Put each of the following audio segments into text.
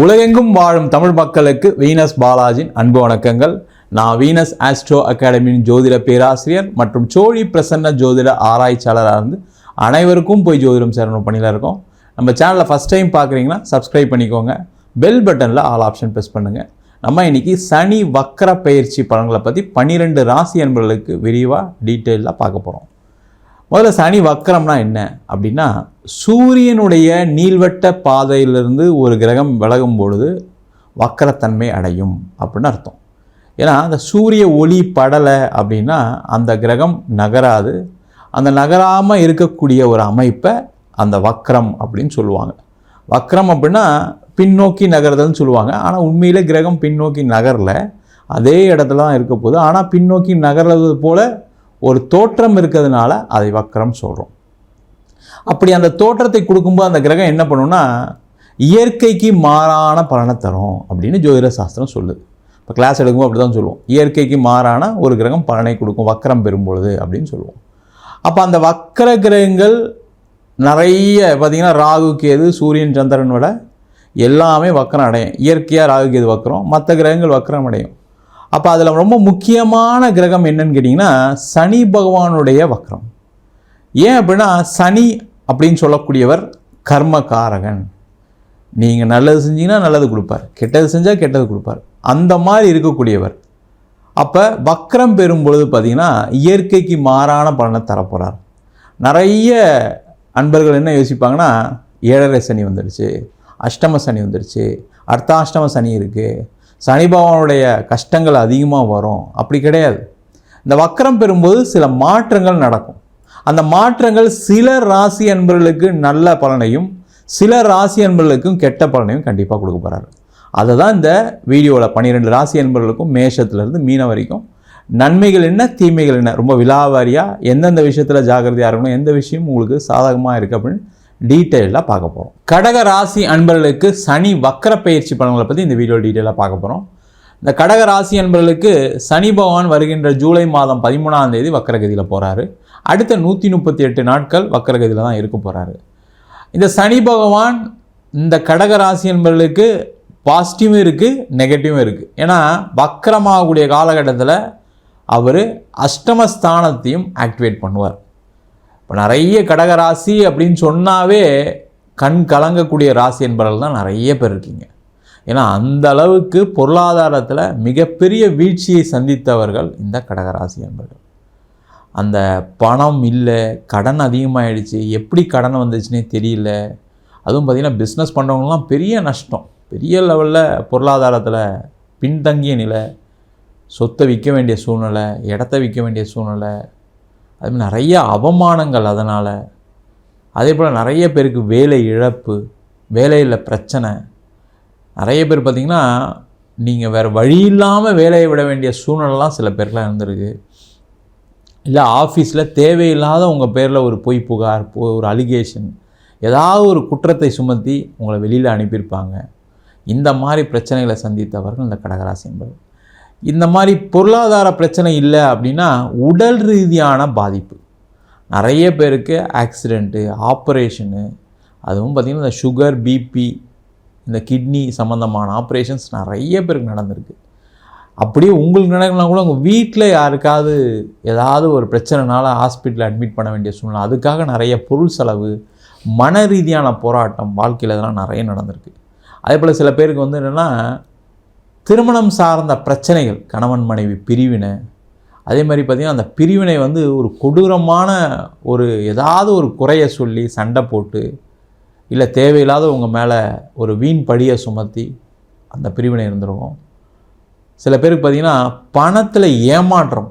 உலகெங்கும் வாழும் தமிழ் மக்களுக்கு வீனஸ் பாலாஜின் அன்பு வணக்கங்கள். நான் வீனஸ் ஆஸ்ட்ரோ அகாடமியின் ஜோதிட பேராசிரியர் மற்றும் சோழி பிரசன்ன ஜோதிட ஆராய்ச்சியாளராக இருந்து அனைவருக்கும் போய் ஜோதிடம் சேரணும் பணியில் இருக்கோம். நம்ம சேனலை ஃபஸ்ட் டைம் பார்க்குறீங்கன்னா சப்ஸ்கிரைப் பண்ணிக்கோங்க. பெல் பட்டனில் ஆல் ஆப்ஷன் ப்ரெஸ் பண்ணுங்கள் நம்ம இன்னைக்கு சனி வக்கர பயிற்சி பலன்களை பற்றி பன்னிரெண்டு ராசி அன்பர்களுக்கு விரிவாக டீட்டெயிலாக பார்க்க போகிறோம் முதல்ல சனி வக்கரம்னா என்ன? அப்படின்னா சூரியனுடைய நீள்வட்ட பாதையிலிருந்து ஒரு கிரகம் விலகும் பொழுது வக்கரத்தன்மை அடையும் அப்படின்னு அர்த்தம். ஏன்னா அந்த சூரிய ஒளி படலை அப்படின்னா அந்த கிரகம் நகராது. அந்த நகராமல் இருக்கக்கூடிய ஒரு அமைப்பை அந்த வக்கரம் அப்படின்னு சொல்லுவாங்க. வக்கரம் அப்படின்னா பின்னோக்கி நகர்தல்னு சொல்லுவாங்க. ஆனால் உண்மையிலே கிரகம் பின்னோக்கி நகரல. அதே இடத்துல தான் இருக்க போகுது. ஆனால் பின்னோக்கி நகர்றது போல் ஒரு தோற்றம் இருக்கிறதுனால அதை வக்கரம் சொல்கிறோம் அப்படி அந்த தோற்றத்தை கொடுக்கும்போது அந்த கிரகம் என்ன பண்ணுன்னா இயற்கைக்கு மாறான பலனை தரும் அப்படின்னு ஜோதிட சாஸ்திரம் சொல்லுது. இப்போ கிளாஸ் எடுக்கும்போது அப்படி தான் சொல்லுவோம். இயற்கைக்கு மாறான ஒரு கிரகம் பலனை கொடுக்கும் வக்கரம் பெறும்பொழுது அப்படின்னு சொல்லுவோம். அப்போ அந்த வக்கர கிரகங்கள் நிறைய பார்த்திங்கன்னா ராகு கேது சூரியன் சந்திரன் விட எல்லாமே வக்கரம் அடையும். இயற்கையாக ராகு கேது வக்கரம் மற்ற கிரகங்கள் வக்கரம் அடையும். அப்போ அதில் ரொம்ப முக்கியமான கிரகம் என்னன்னு கேட்டிங்கன்னா சனி பகவானுடைய வக்ரம். ஏன் அப்படின்னா சனி அப்படின்னு சொல்லக்கூடியவர் கர்மகாரகன் நீங்கள் நல்லது செஞ்சீங்கன்னா நல்லது கொடுப்பார். கெட்டது செஞ்சால் கெட்டது கொடுப்பார். அந்த மாதிரி இருக்கக்கூடியவர். அப்போ வக்ரம் பெறும் பொழுது பார்த்திங்கன்னா இயற்கைக்கு மாறான பலனை தரப்போகிறார் நிறைய அன்பர்கள் என்ன யோசிப்பாங்கன்னா ஏழரை சனி வந்துடுச்சு அஷ்டம சனி வந்துடுச்சு அர்த்தாஷ்டம சனி இருக்குது சனி பகவானுடைய கஷ்டங்கள் அதிகமாக வரும். அப்படி கிடையாது. இந்த வக்கரம் பெறும்போது சில மாற்றங்கள் நடக்கும். அந்த மாற்றங்கள் சில ராசி அன்பர்களுக்கு நல்ல பலனையும் சில ராசி அன்பர்களுக்கும் கெட்ட பலனையும் கண்டிப்பாக கொடுக்க போகிறாரு அதை தான் இந்த வீடியோவில் பன்னிரெண்டு ராசி அன்பர்களுக்கும் மேஷத்துலேருந்து மீன வரைக்கும். நன்மைகள் என்ன தீமைகள் என்ன? ரொம்ப விலாவாரியாக எந்தெந்த விஷயத்தில் ஜாக்கிரதையாக இருக்கணும்? எந்த விஷயம் உங்களுக்கு சாதகமாக இருக்குது அப்படின்னு டீட்டெயிலாக பார்க்க போகிறோம் கடக ராசி அன்பர்களுக்கு சனி வக்கர பயிற்சி பலன்களை பற்றி இந்த வீடியோ டீட்டெயிலாக பார்க்க போகிறோம் இந்த கடக ராசி அன்பர்களுக்கு சனி பகவான் வருகின்ற ஜூலை மாதம் பதிமூணாம் தேதி வக்கரகதியில் போகிறாரு அடுத்த நூற்றி முப்பத்தி எட்டு நாட்கள் வக்கரகதியில் தான் இருக்க போகிறாரு இந்த சனி பகவான் இந்த கடக ராசி என்பவர்களுக்கு பாசிட்டிவும் இருக்குது நெகட்டிவும் இருக்குது ஏன்னா வக்கரமாகக்கூடிய காலகட்டத்தில் அவர் அஷ்டமஸ்தானத்தையும் ஆக்டிவேட் பண்ணுவார். இப்போ நிறைய கடகராசி அப்படின்னு சொன்னாவே கண் கலங்கக்கூடிய ராசி என்பவர்கள் தான் நிறைய பேர் இருக்கீங்க. ஏன்னா அந்த அளவுக்கு பொருளாதாரத்தில் மிகப்பெரிய வீழ்ச்சியை சந்தித்தவர்கள் இந்த கடகராசி என்பவர்கள் அந்த பணம் இல்லை கடன் அதிகமாகிடுச்சு எப்படி கடன் வந்துச்சுன்னே தெரியல. அதுவும் பார்த்திங்கன்னா பிஸ்னஸ் பண்ணுறவங்களாம் பெரிய நஷ்டம். பெரிய லெவலில் பொருளாதாரத்தில் பின்தங்கிய நிலை. சொத்தை விற்க வேண்டிய சூழ்நிலை இடத்த விற்க வேண்டிய சூழ்நிலை அதுமாதிரி நிறைய அவமானங்கள் அதனால். அதே போல் நிறைய பேருக்கு வேலை இழப்பு வேலையில் பிரச்சனை. நிறைய பேர் பார்த்திங்கன்னா நீங்கள் வேறு வழி இல்லாமல் வேலையை விட வேண்டிய சூழ்நிலைலாம் சில பேர்லாம் இருந்திருக்கு. இல்லை ஆஃபீஸில் தேவையில்லாத உங்கள் பேரில் ஒரு பொய் புகார் ஒரு அலிகேஷன் ஏதாவது ஒரு குற்றத்தை சுமத்தி உங்களை வெளியில் அனுப்பியிருப்பாங்க. இந்த மாதிரி பிரச்சனைகளை சந்தித்தவர்கள் இந்த கடகராசி என்பது இந்த மாதிரி பொருளாதார பிரச்சனை இல்லை அப்படின்னா உடல் ரீதியான பாதிப்பு. நிறைய பேருக்கு ஆக்சிடெண்ட்டு ஆப்ரேஷனு அதுவும் பார்த்திங்கன்னா இந்த சுகர் பிபி இந்த கிட்னி சம்மந்தமான ஆப்ரேஷன்ஸ் நிறைய பேருக்கு நடந்திருக்கு. அப்படியே உங்களுக்கு நடக்கலாம் கூட உங்கள் வீட்டில் யாருக்காவது ஏதாவது ஒரு பிரச்சனைனால ஹாஸ்பிட்டலில் அட்மிட் பண்ண வேண்டிய சூழ்நிலை அதுக்காக நிறைய பொருள் செலவு மன ரீதியான போராட்டம் வாழ்க்கையில் இதெல்லாம் நிறைய நடந்திருக்கு. அதே போல் சில பேருக்கு வந்து என்னென்னா திருமணம் சார்ந்த பிரச்சனைகள் கணவன் மனைவி பிரிவினை அதே மாதிரி பார்த்திங்கன்னா அந்த பிரிவினை வந்து ஒரு கொடூரமான ஒரு ஏதாவது ஒரு குறையை சொல்லி சண்டை போட்டு இல்லை தேவையில்லாத உங்கள் மேலே ஒரு வீண் படியை சுமத்தி அந்த பிரிவினை இருந்திருக்கும். சில பேருக்கு பார்த்தீங்கன்னா பணத்தில் ஏமாற்றம்.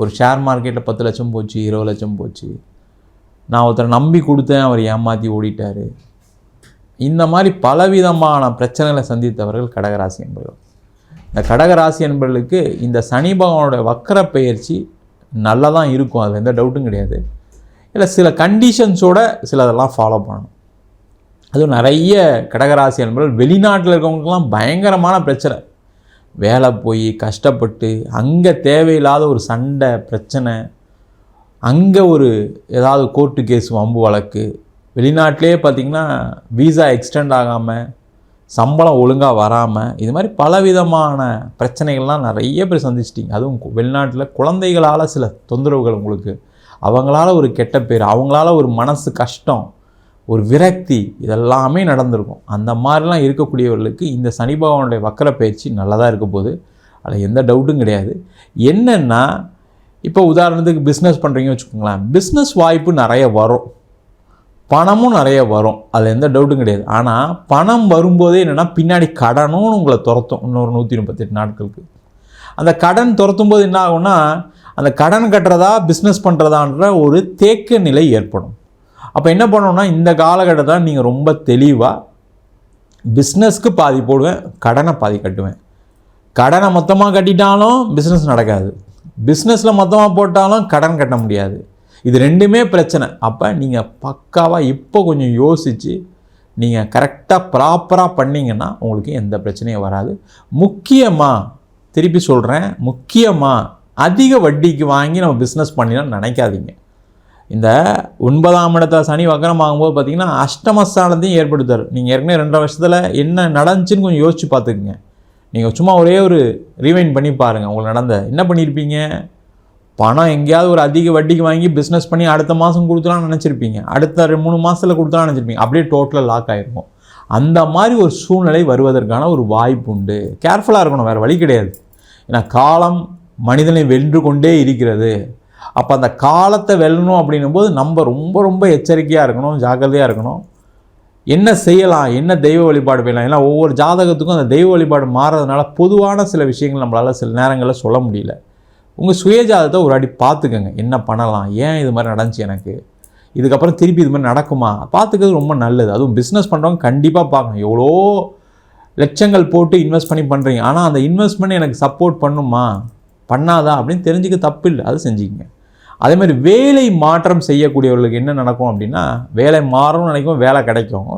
ஒரு ஷேர் மார்க்கெட்டில் பத்து லட்சம் போச்சு இருபது லட்சம் போச்சு. நான் ஒருத்தரை நம்பி கொடுத்தேன் அவர் ஏமாற்றி ஓடிட்டார். இந்த மாதிரி பலவிதமான பிரச்சனைகளை சந்தித்தவர்கள் கடகராசி என்பவர்கள். இந்த கடகராசி என்பவர்களுக்கு இந்த சனி பகவானோட வக்கர பயிற்சி நல்லா தான் இருக்கும். அது எந்த டவுட்டும் கிடையாது. இல்லை சில கண்டிஷன்ஸோட சில அதெல்லாம் ஃபாலோ பண்ணணும். அதுவும் நிறைய கடகராசி என்பவர்கள் வெளிநாட்டில் இருக்கவங்களுக்குலாம் பயங்கரமான பிரச்சனை. வேலை போய் கஷ்டப்பட்டு அங்கே தேவையில்லாத ஒரு சண்டை பிரச்சனை அங்கே ஒரு ஏதாவது கோர்ட்டு கேஸ் வம்பு வழக்கு வெளிநாட்டிலே பார்த்திங்கன்னா வீசா எக்ஸ்டெண்ட் ஆகாமல் சம்பளம் ஒழுங்காக வராமல் இது மாதிரி பலவிதமான பிரச்சனைகள்லாம் நிறைய பேர் சந்திச்சிட்டிங்க. அதுவும் வெளிநாட்டில் குழந்தைகளால் சில தொந்தரவுகள் உங்களுக்கு. அவங்களால ஒரு கெட்ட பேர் அவங்களால ஒரு மனசு கஷ்டம் ஒரு விரக்தி இதெல்லாமே நடந்திருக்கும். அந்த மாதிரிலாம் இருக்கக்கூடியவர்களுக்கு இந்த சனி பகவானுடைய வக்கர பயிற்சி நல்லதாக இருக்க போகுது. அதில் எந்த டவுட்டும் கிடையாது. என்னென்னா இப்போ உதாரணத்துக்கு பிஸ்னஸ் பண்ணுறீங்கன்னு வச்சுக்கோங்களேன். பிஸ்னஸ் வாய்ப்பு நிறைய வரும். பணமும் நிறைய வரும். அதில் எந்த டவுட்டும் கிடையாது. ஆனால் பணம் வரும்போதே என்னென்னா பின்னாடி கடனும் உங்களை துரத்தும். இன்னொரு நூற்றி முப்பத்தெட்டு நாட்களுக்கு. அந்த கடன் துரத்தும் போது என்ன ஆகும்னா அந்த கடன் கட்டுறதா பிஸ்னஸ் பண்ணுறதான்ற ஒரு தேக்க நிலை ஏற்படும். அப்போ என்ன பண்ணணும்னா இந்த காலகட்டத்தில் நீங்கள் ரொம்ப தெளிவாக பிஸ்னஸ்க்கு பாதி போடுவேன் கடனை பாதி கட்டுவேன். கடனை மொத்தமாக கட்டிட்டாலும் பிஸ்னஸ் நடக்காது. பிஸ்னஸில் மொத்தமாக போட்டாலும் கடன் கட்ட முடியாது. இது ரெண்டுமே பிரச்சனை. அப்போ நீங்கள் பக்காவாக இப்போ கொஞ்சம் யோசித்து நீங்கள் கரெக்டாக ப்ராப்பராக பண்ணீங்கன்னா உங்களுக்கு எந்த பிரச்சனையும் வராது. முக்கியமாக திருப்பி சொல்கிறேன் முக்கியமாக அதிக வட்டிக்கு வாங்கி நம்ம பிஸ்னஸ் பண்ணிடலாம் நினைக்காதீங்க. இந்த ஒன்பதாம் இடத்துல சனி வக்கரம் ஆகும்போது பார்த்தீங்கன்னா அஷ்டமஸ்தானத்தையும் ஏற்படுத்தார் நீங்கள் ஏற்கனவே ரெண்டரை வருஷத்தில் என்ன நடந்துச்சுன்னு கொஞ்சம் யோசிச்சு பார்த்துக்குங்க. நீங்கள் சும்மா ஒரே ஒரு ரீவைண்ட் பண்ணி பாருங்கள் உங்களுக்கு நடந்த. என்ன பண்ணியிருப்பீங்க பணம் எங்கேயாவது ஒரு அதிக வட்டிக்கு வாங்கி பிஸ்னஸ் பண்ணி அடுத்த மாதம் கொடுத்துலாம் நினச்சிருப்பீங்க. அடுத்த ரெண்டு மூணு மாதத்தில் கொடுத்துலாம் நினச்சிருப்பீங்க. அப்படியே டோட்டலாக லாக் ஆகிருக்கும் அந்த மாதிரி ஒரு சூழ்நிலை வருவதற்கான ஒரு வாய்ப்பு உண்டு. கேர்ஃபுல்லாக இருக்கணும் வேறு வழி கிடையாது. ஏன்னா காலம் மனிதனை வென்று கொண்டே இருக்கிறது. அப்போ அந்த காலத்தை வெல்லணும் அப்படின்னும் போது நம்ம ரொம்ப ரொம்ப எச்சரிக்கையாக இருக்கணும் ஜாக்கிரதையாக இருக்கணும். என்ன செய்யலாம் என்ன தெய்வ வழிபாடு பண்ணலாம்? ஏன்னா ஒவ்வொரு ஜாதகத்துக்கும் அந்த தெய்வ வழிபாடு மாறதுனால பொதுவான சில விஷயங்கள் நம்மளால் சில நேரங்களில் சொல்ல முடியல. உங்கள் சுயஜாதத்தை ஒரு அடி பார்த்துக்கங்க. என்ன பண்ணலாம்? ஏன் இது மாதிரி நடந்துச்சு எனக்கு? இதுக்கப்புறம் திருப்பி இது மாதிரி நடக்குமா? பார்த்துக்கிறது ரொம்ப நல்லது. அதுவும் பிஸ்னஸ் பண்ணுறவங்க கண்டிப்பாக பார்க்கணும். எவ்வளோ லட்சங்கள் போட்டு இன்வெஸ்ட் பண்ணி பண்ணுறீங்க ஆனால் அந்த இன்வெஸ்ட்மெண்ட் எனக்கு சப்போர்ட் பண்ணுமா? பண்ணாதா? அப்படின்னு தெரிஞ்சுக்க தப்பு இல்லை அது செஞ்சுக்கங்க. அதே மாதிரி வேலை மாற்றம் செய்யக்கூடியவர்களுக்கு என்ன நடக்கும் அப்படின்னா வேலை மாறணும்னு நினைக்கும் வேலை கிடைக்கும்.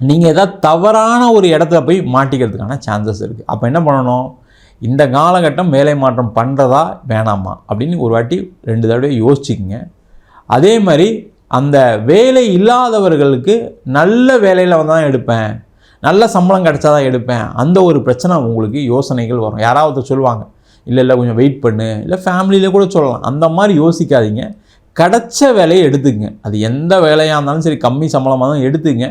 நீங்கள் ஏதாவது தவறான ஒரு இடத்துல போய் மாட்டிக்கிறதுக்கான சான்சஸ் இருக்குது அப்போ என்ன பண்ணணும்? இந்த காலகட்டம் வேலை மாற்றம் பண்ணுறதா வேணாமா? அப்படின்னு ஒரு வாட்டி ரெண்டு தடவை யோசிச்சுக்கங்க. அதே மாதிரி அந்த வேலை இல்லாதவர்களுக்கு நல்ல வேலையில் வந்து தான் எடுப்பேன். நல்ல சம்பளம் கிடைச்சா தான் எடுப்பேன். அந்த ஒரு பிரச்சனை உங்களுக்கு யோசனைகள் வரும். யாராவது சொல்லுவாங்க இல்லை இல்லை கொஞ்சம் வெயிட் பண்ணு. இல்லை ஃபேமிலியில் கூட சொல்லலாம். அந்த மாதிரி யோசிக்காதீங்க. கிடச்ச வேலையை எடுத்துங்க அது எந்த வேலையாக இருந்தாலும் சரி கம்மி சம்பளமாக தான் எடுத்துங்க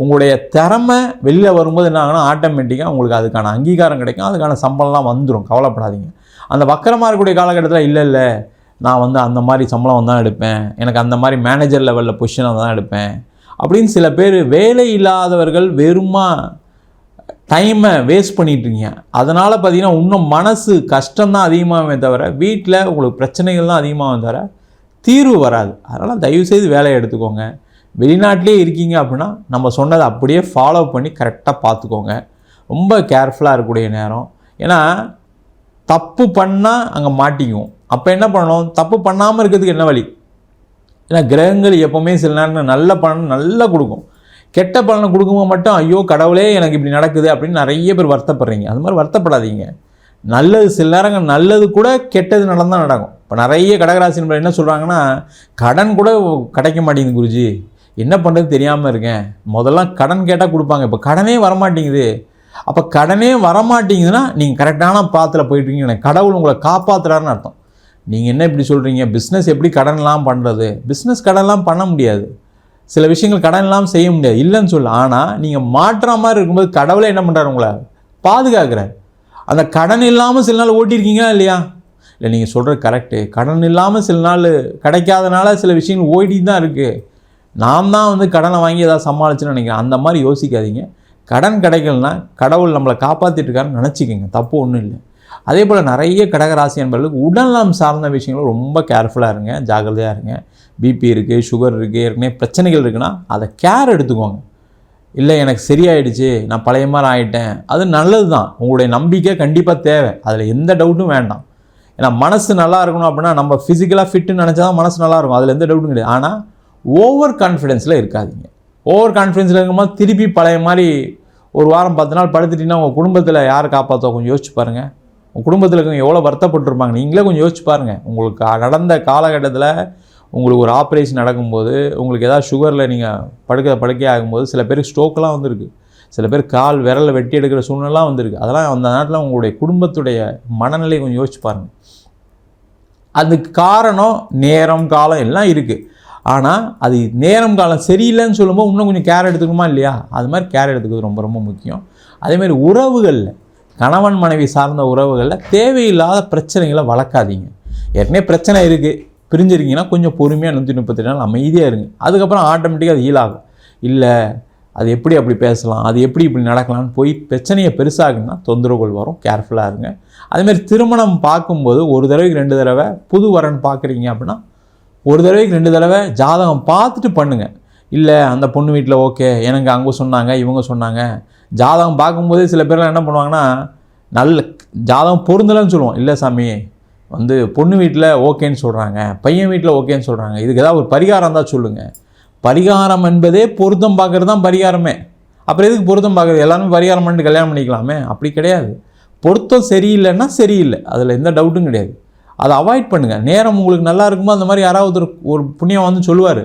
உங்களுடைய திறமை வெளியில் வரும்போது என்ன ஆகுனா ஆட்டோமேட்டிக்காக உங்களுக்கு அதுக்கான அங்கீகாரம் கிடைக்கும். அதுக்கான சம்பளம்லாம் வந்துடும் கவலைப்படாதீங்க. அந்த வக்கரமாக இருக்கக்கூடிய காலகட்டத்தில் இல்லை இல்லை நான் வந்து அந்த மாதிரி சம்பளம் தான் எடுப்பேன். எனக்கு அந்த மாதிரி மேனேஜர் லெவலில் பொசிஷனாக தான் எடுப்பேன். அப்படின்னு சில பேர் வேலை இல்லாதவர்கள் வெறுமா டைமை வேஸ்ட் பண்ணிட்டுருக்கீங்க அதனால் பார்த்தீங்கன்னா இன்னும் மனசு கஷ்டம்தான் அதிகமாகவே தவிர வீட்டில் உங்களுக்கு பிரச்சனைகள் தான் அதிகமாகவே தவிர தீர்வு வராது. அதனால் தயவுசெய்து வேலையை எடுத்துக்கோங்க. வெளிநாட்டிலே இருக்கீங்க அப்படின்னா நம்ம சொன்னதை அப்படியே ஃபாலோ பண்ணி கரெக்டாக பார்த்துக்கோங்க. ரொம்ப கேர்ஃபுல்லாக இருக்கக்கூடிய நேரம். ஏன்னா தப்பு பண்ணால் அங்கே மாட்டிக்குவோம். அப்போ என்ன பண்ணணும்? தப்பு பண்ணாமல் இருக்கிறதுக்கு என்ன வழி? ஏன்னா கிரகங்கள் எப்போவுமே சில நேரம் நல்ல பலன் நல்லா கொடுக்கும். கெட்ட பலனை கொடுக்கும்போது மட்டும் ஐயோ கடவுளே எனக்கு இப்படி நடக்குது அப்படின்னு நிறைய பேர் வருத்தப்படுறீங்க. அது மாதிரி வருத்தப்படாதீங்க. நல்லது சில நேரங்கள் நல்லது கூட கெட்டது நடந்தால் நடக்கும். இப்போ நிறைய கடகராசி என்ன சொல்கிறாங்கன்னா கடன் கூட கிடைக்க மாட்டேங்குது குருஜி. என்ன பண்ணுறது தெரியாமல் இருக்கேன். முதல்லாம் கடன் கேட்டால் கொடுப்பாங்க. இப்போ கடனே வரமாட்டேங்குது. அப்போ கடனே வரமாட்டேங்குதுன்னா நீங்கள் கரெக்டான பாத்தில் போயிட்டுருக்கீங்க. கடவுள் உங்களை காப்பாற்றுறாருன்னு அர்த்தம். நீங்கள் என்ன இப்படி சொல்கிறீங்க பிஸ்னஸ் எப்படி கடன்லாம் பண்ணுறது பிஸ்னஸ் கடன்லாம் பண்ண முடியாது. சில விஷயங்கள் கடன் இல்லாமல் செய்ய முடியாது. இல்லைன்னு சொல்ல. ஆனால் நீங்கள் மாற்றுற மாதிரி இருக்கும்போது கடவுளே என்ன பண்ணுறாரு உங்களை? பாதுகாக்கிறார். அந்த கடன் இல்லாமல் சில நாள் ஓட்டியிருக்கீங்களா இல்லையா? இல்லை நீங்கள் சொல்கிறது கரெக்டு கடன் இல்லாமல் சில நாள் கிடைக்காதனால சில விஷயங்கள் ஓடிட்டு தான் இருக்குது நாம் தான் வந்து கடனை வாங்கி ஏதாவது சமாளிச்சுன்னு நினைக்கிறேன். அந்த மாதிரி யோசிக்காதீங்க. கடன் கிடைக்கலனா கடவுள் நம்மளை காப்பாற்றிட்டுருக்காருன்னு நினச்சிக்கோங்க. தப்பு ஒன்றும் இல்லை. அதே போல் நிறைய கடகராசி என்பவர்களுக்கு உடல்நலம் சார்ந்த விஷயங்களும் ரொம்ப கேர்ஃபுல்லாக இருங்க. ஜாக்கிரதையாக இருங்க. பிபி இருக்குது சுகர் இருக்குது ஏற்கனவே பிரச்சனைகள் இருக்குன்னா அதை கேர் எடுத்துக்கோங்க. இல்லை எனக்கு சரியாயிடுச்சு நான் பழைய மாதிரி ஆகிட்டேன் அது நல்லது தான் உங்களுடைய நம்பிக்கை கண்டிப்பாக தேவை. அதில் எந்த டவுட்டும் வேண்டாம். ஏன்னா மனசு நல்லா இருக்கணும் அப்படின்னா நம்ம ஃபிசிக்கலாக ஃபிட்டுன்னு நினச்சா தான் மனசு நல்லா இருக்கும். அதில் எந்த டவுட்டும் கிடையாது. ஆனால் ஓவர் கான்ஃபிடென்ஸில் இருக்காதிங்க. ஓவர் கான்ஃபிடென்ஸில் இருக்கும்போது திருப்பி பழைய மாதிரி ஒரு வாரம் பத்து நாள் படுத்துட்டீங்கன்னா உங்கள் குடும்பத்தில் யார் காப்பாற்றோ கொஞ்சம் யோசிச்சு பாருங்கள் உங்கள் குடும்பத்தில் இருக்கவங்க எவ்வளோ வருத்தப்பட்டுருப்பாங்க? நீங்களே கொஞ்சம் யோசிச்சு பாருங்கள் உங்களுக்கு நடந்த காலகட்டத்தில் உங்களுக்கு ஒரு ஆப்ரேஷன் நடக்கும்போது உங்களுக்கு ஏதாவது சுகரில் நீங்கள் படுக்க படுக்கை ஆகும்போது சில பேருக்கு ஸ்ட்ரோக்கெலாம் வந்திருக்கு. சில பேர் கால் விரலில் வெட்டி எடுக்கிற சூழ்நிலாம் வந்திருக்கு. அதெல்லாம் அந்த நாட்டில் உங்களுடைய குடும்பத்துடைய மனநிலை கொஞ்சம் யோசிச்சு பாருங்கள் அதுக்கு காரணம் நேரம் காலம் எல்லாம் இருக்குது ஆனால் அது நேரம் காலம் சரியில்லைன்னு சொல்லும்போது இன்னும் கொஞ்சம் கேர் எடுத்துக்கணுமா இல்லையா? அது மாதிரி கேர் எடுத்துக்கிறது ரொம்ப ரொம்ப முக்கியம். அதேமாதிரி உறவுகளில் கணவன் மனைவி சார்ந்த உறவுகளில் தேவையில்லாத பிரச்சனைகளை வளர்க்காதீங்க. ஏற்கனவே பிரச்சனை இருக்குது பிரிஞ்சிருக்கீங்கன்னா கொஞ்சம் பொறுமையாக நூற்றி முப்பத்தி நாள் அமைதியாக இருங்க. அதுக்கப்புறம் ஆட்டோமேட்டிக்காக அது ஹீல் ஆகும். இல்லை அது எப்படி அப்படி பேசலாம்? அது எப்படி இப்படி நடக்கலாம்னு போய் பிரச்சனையை பெருசாகுன்னா தொந்தரவுகள் வரும் கேர்ஃபுல்லாக இருங்க. அதேமாதிரி திருமணம் பார்க்கும்போது ஒரு தடவைக்கு ரெண்டு தடவை புது வரன் பார்க்குறீங்க அப்படின்னா ஒரு தடவைக்கு ரெண்டு தடவை ஜாதகம் பார்த்துட்டு பண்ணுங்கள் இல்லை அந்த பொண்ணு வீட்டில் ஓகே எனக்கு அங்கே சொன்னாங்க இவங்க சொன்னாங்க. ஜாதகம் பார்க்கும்போதே சில பேர்லாம் என்ன பண்ணுவாங்கன்னா நல்ல ஜாதகம் பொருந்தலைன்னு சொல்லுவோம். இல்லை சாமி வந்து பொண்ணு வீட்டில் ஓகேன்னு சொல்கிறாங்க பையன் வீட்டில் ஓகேன்னு சொல்கிறாங்க இதுக்கு ஏதாவது ஒரு பரிகாரம் தான் சொல்லுங்கள் பரிகாரம் என்பதே பொருத்தம் பார்க்குறது தான் பரிகாரமே. அப்புறம் எதுக்கு பொருத்தம் பார்க்குறது? எல்லாருமே பரிகாரம் பண்ணிட்டு கல்யாணம் பண்ணிக்கலாமே. அப்படி கிடையாது. பொருத்தம் சரியில்லைன்னா சரியில்லை. அதில் எந்த டவுட்டும் கிடையாது. அதை அவாய்ட் பண்ணுங்கள் நேரம் உங்களுக்கு நல்லா இருக்குமோ அந்த மாதிரி யாராவது ஒரு ஒரு புண்ணியம் வந்து சொல்லுவார்.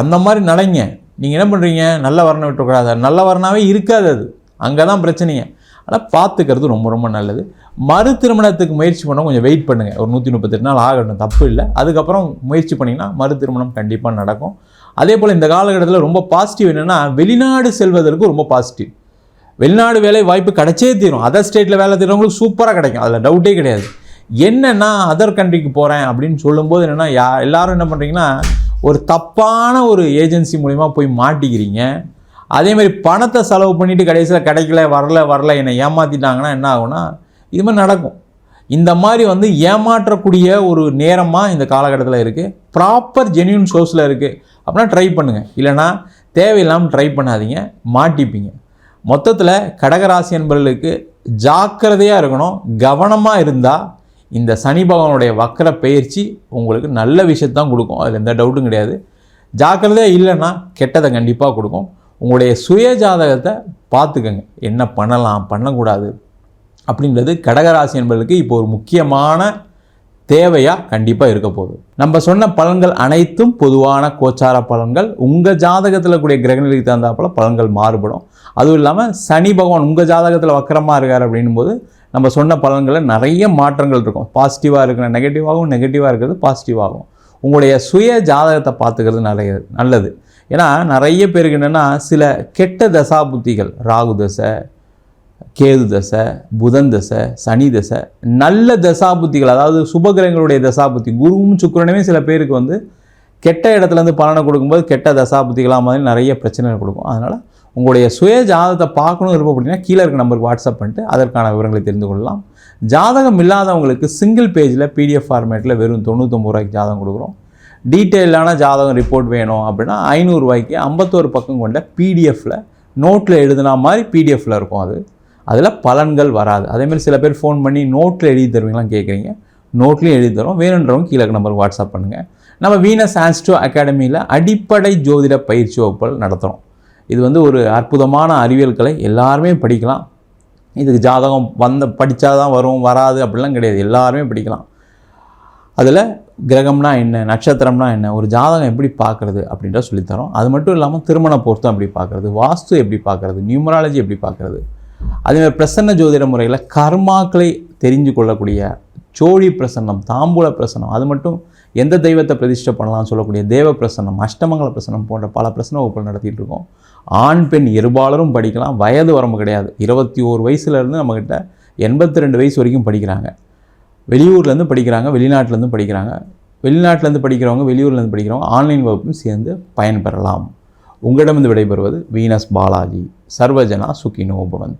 அந்த மாதிரி நடைங்க நீங்கள் என்ன பண்ணுறீங்க நல்ல வரணை விட்டுக்கூடாது நல்ல வரணாவே இருக்காது அது. அங்கே தான் பிரச்சனைங்க. ஆனால் பார்த்துக்கிறது ரொம்ப ரொம்ப நல்லது. மறு திருமணத்துக்கு முயற்சி பண்ண கொஞ்சம் வெயிட் பண்ணுங்கள் ஒரு நூற்றி முப்பத்தெட்டு நாள் ஆகட்டும் தப்பு இல்லை. அதுக்கப்புறம் முயற்சி பண்ணிங்கன்னா மறு திருமணம் கண்டிப்பாக நடக்கும். அதே போல் இந்த காலகட்டத்தில் ரொம்ப பாசிட்டிவ் என்னென்னா வெளிநாடு செல்வதற்கு ரொம்ப பாசிட்டிவ் வெளிநாடு வேலை வாய்ப்பு கிடைச்சே தீரும். அதர் ஸ்டேட்டில் வேலை தீரவங்களுக்கு சூப்பராக கிடைக்கும். அதில் டவுட்டே கிடையாது. என்னன்னா அதர் கண்ட்ரிக்கு போகிறேன் அப்படின்னு சொல்லும்போது என்னென்னா யா எல்லாரும் என்ன பண்ணுறீங்கன்னா ஒரு தப்பான ஒரு ஏஜென்சி மூலிமா போய் மாட்டிக்கிறீங்க. அதே மாதிரி பணத்தை செலவு பண்ணிவிட்டு கடைசியில் கிடைக்கல வரல வரல என்னை ஏமாற்றிட்டாங்கன்னா என்ன ஆகும்னா இது மாதிரி நடக்கும். இந்த மாதிரி வந்து ஏமாற்றக்கூடிய ஒரு நேரமாக இந்த காலகட்டத்தில் இருக்குது ப்ராப்பர் ஜென்யூன் சோர்ஸில் இருக்குது அப்படின்னா ட்ரை பண்ணுங்கள் இல்லைனா தேவையில்லாமல் ட்ரை பண்ணாதீங்க. மாட்டிப்பீங்க. மொத்தத்தில் கடகராசி என்பவர்களுக்கு ஜாக்கிரதையாக இருக்கணும். கவனமாக இருந்தால் இந்த சனி பகவானுடைய வக்கர பயிற்சி உங்களுக்கு நல்ல விஷயத்தான் கொடுக்கும். அதில் எந்த டவுட்டும் கிடையாது. ஜாக்கிரதையாக இல்லைன்னா கெட்டதை கண்டிப்பாக கொடுக்கும். உங்களுடைய சுய ஜாதகத்தை பார்த்துக்கங்க. என்ன பண்ணலாம் பண்ணக்கூடாது அப்படின்றது கடகராசி என்பதற்கு இப்போ ஒரு முக்கியமான தேவையாக கண்டிப்பாக இருக்க போகுது. நம்ம சொன்ன பலன்கள் அனைத்தும் பொதுவான கோச்சார பலன்கள். உங்கள் ஜாதகத்தில் கூடிய கிரகநிலைக்கு தகுந்தாப்பில் பலன்கள் மாறுபடும். அதுவும் இல்லாமல் சனி பகவான் உங்கள் ஜாதகத்தில் வக்கரமாக இருக்கார் அப்படின்னும் போது நம்ம சொன்ன பலன்களில் நிறைய மாற்றங்கள் இருக்கும். பாசிட்டிவாக இருக்கிற நெகட்டிவாகவும் நெகட்டிவாக இருக்கிறது பாசிட்டிவாகும் உங்களுடைய சுய ஜாதகத்தை பார்த்துக்கிறது நிறைய நல்லது. ஏன்னா நிறைய பேருக்கு என்னென்னா சில கெட்ட தசா புத்திகள் ராகு தசை கேது தசை புதன் தசை சனி தசை நல்ல தசாபுத்திகள் அதாவது சுபகிரகங்களுடைய தசாபுத்தி குருவும் சுக்கரனுமே சில பேருக்கு வந்து கெட்ட இடத்துலேருந்து பலனை கொடுக்கும்போது கெட்ட தசாபுத்திகளாக மாதிரி நிறைய பிரச்சனைகள் கொடுக்கும். அதனால் உங்களுடைய சுய ஜாதகத்தை பார்க்கணும் அப்படின்னா கீழே இருக்க நம்பருக்கு வாட்ஸ்அப் பண்ணிட்டு அதற்கான விவரங்களை தெரிந்து கொள்ளலாம். ஜாதகம் இல்லாதவங்களுக்கு சிங்கிள் பேஜில் பிடிஎஃப் ஃபார்மேட்டில் வெறும் தொண்ணூற்றொம்பது ரூபாய்க்கு ஜாதகம் கொடுக்குறோம். டீட்டெயிலான ஜாதகம் ரிப்போர்ட் வேணும் அப்படின்னா ஐநூறுரூவாய்க்கு ஐம்பத்தோரு பக்கம் கொண்ட பிடிஎஃப்பில் நோட்டில் எழுதுனா மாதிரி பிடிஎஃப்பில் இருக்கும் அது. அதில் பலன்கள் வராது. அதேமாதிரி சில பேர் ஃபோன் பண்ணி நோட்டில் எழுதி தருவீங்களாம் கேட்குறீங்க. நோட்லேயும் எழுதி தரும் வேணுன்றவங்க கீழே நம்பருக்கு வாட்ஸ்அப் பண்ணுங்கள் நம்ம வீனஸ் ஆன்ஸ்டோ அகாடமியில் அடிப்படை ஜோதிட பயிற்சி வகுப்புகள் நடத்துகிறோம் இது வந்து ஒரு அற்புதமான அறிவியல் கலை. எல்லாருமே படிக்கலாம். இதுக்கு ஜாதகம் வந்த படித்தா தான் வரும் வராது அப்படிலாம் கிடையாது. எல்லாருமே படிக்கலாம். அதில் கிரகம்னா என்ன நட்சத்திரம்னா என்ன ஒரு ஜாதகம் எப்படி பார்க்குறது அப்படின்ற சொல்லித்தரோம். அது மட்டும் இல்லாமல் திருமண பொருத்தம் எப்படி பார்க்குறது வாஸ்து எப்படி பார்க்குறது நியூமராலஜி எப்படி பார்க்குறது. அதேமாதிரி பிரசன்ன ஜோதிட முறையில் கர்மாக்களை தெரிஞ்சு கொள்ளக்கூடிய சோழி பிரசன்னம் தாம்பூல பிரசனம் அது மட்டும் எந்த தெய்வத்தை பிரதிஷ்டை பண்ணலாம்னு சொல்லக்கூடிய தேவ பிரசன்னம் அஷ்டமங்கல பிரசனம் போன்ற பல பிரசன வகுப்புகள் நடத்திட்டு இருக்கோம். ஆண் பெண் இருபாலரும் படிக்கலாம். வயது வரம்பு கிடையாது. இருபத்தி ஓரு வயசுலேருந்து நம்மக்கிட்ட எண்பத்தி ரெண்டு வயசு வரைக்கும் படிக்கிறாங்க. வெளியூர்லேருந்து படிக்கிறாங்க வெளிநாட்டிலேருந்து படிக்கிறாங்க. வெளிநாட்டிலேருந்து படிக்கிறவங்க வெளியூர்லேருந்து படிக்கிறவங்க ஆன்லைன் வகுப்பும் சேர்ந்து பயன்பெறலாம். உங்களிடமிருந்து விடைபெறுவது வீனஸ் பாலாஜி. சர்வஜனா சுகினோ பவந்து.